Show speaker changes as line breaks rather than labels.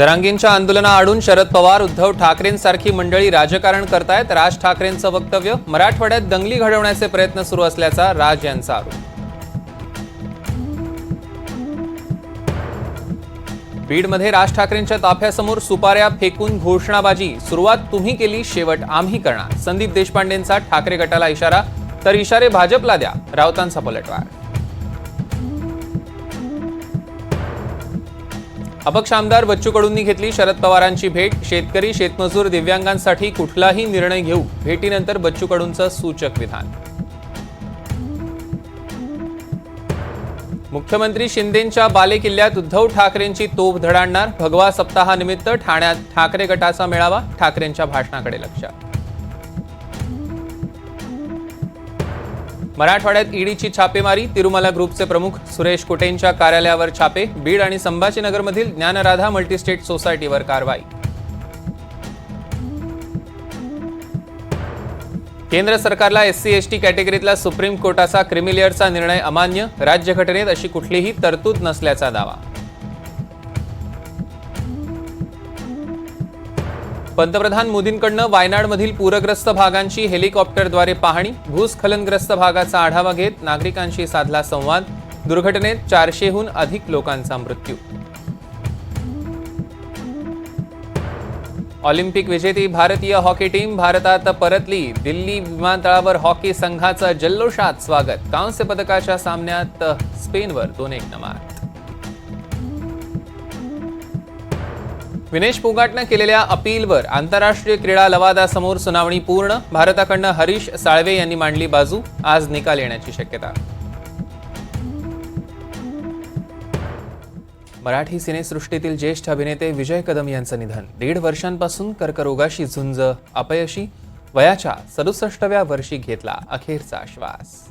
जरांगींच्या आंदोलनाआडून शरद पवार उद्धव ठाकरेंसारखी मंडळी राजकारण करतायत. राज ठाकरेंचं वक्तव्य मराठवाड्यात दंगली घडवण्याचे प्रयत्न सुरू असल्याचा राज यांचा आरोप. बीडमध्ये राज ठाकरेंच्या ताफ्यासमोर सुपाऱ्या फेकून घोषणाबाजी. सुरुवात तुम्ही केली शेवट आम्ही करणार. संदीप देशपांडेंचा ठाकरे गटाला इशारा तर इशारे भाजपला द्या. राऊतांचा पलटवार. अपक्ष आमदार बच्चू कडूंनी घेतली शरद पवारांची भेट. शेतकरी शेतमजूर दिव्यांगांसाठी कुठलाही निर्णय घेऊ. भेटीनंतर बच्चू कडूंचं सूचक विधान. मुख्यमंत्री शिंदेंच्या बालेकिल्ल्यात उद्धव ठाकरेंची तोफ धडाडणार. भगवा सप्ताहानिमित्त ठाण्यात ठाकरे गटाचा मेळावा. ठाकरेंच्या भाषणाकडे लक्ष. मराठवाड्यात ईडीची छापेमारी तिरुमला ग्रुपचे प्रमुख सुरेश कुटेंच्या कार्यालयावर छापे बीड आणि संभाजीनगरमधील ज्ञानराधा मल्टीस्टेट सोसायटीवर कारवाई. केंद्र सरकारला एससी एसटी कॅटेगरीतला सुप्रीम कोर्टाचा क्रिमिलिअरचा निर्णय अमान्य राज्यघटनेत अशी कुठलीही तरतूद नसल्याचा दावा. पंतप्रधान मोदींकडनं वायनाडमधील पूरग्रस्त भागांची हेलिकॉप्टरद्वारे पाहणी भूस्खलनग्रस्त भागाचा आढावा घेत नागरिकांशी साधला संवाद. दुर्घटनेत चारशेहून अधिक लोकांचा मृत्यू. ऑलिम्पिक विजेती भारतीय हॉकी टीम भारतात परतली. दिल्ली विमानतळावर हॉकी संघाचं जल्लोषात स्वागत. कांस्य पदकाच्या सामन्यात स्पेनवर दोन एक नमार विनेश पोगाटनं केलेल्या अपीलवर आंतरराष्ट्रीय क्रीडा लवादासमोर सुनावणी पूर्ण भारताकडनं हरीश साळवे यांनी मांडली बाजू आज निकाल येण्याची शक्यता. मराठी सिनेसृष्टीतील ज्येष्ठ अभिनेते विजय कदम यांचं निधन. दीड वर्षांपासून कर्करोगाशी झुंज अपयशी वयाच्या सदुसष्टव्या वर्षी घेतला अखेरचा श्वास.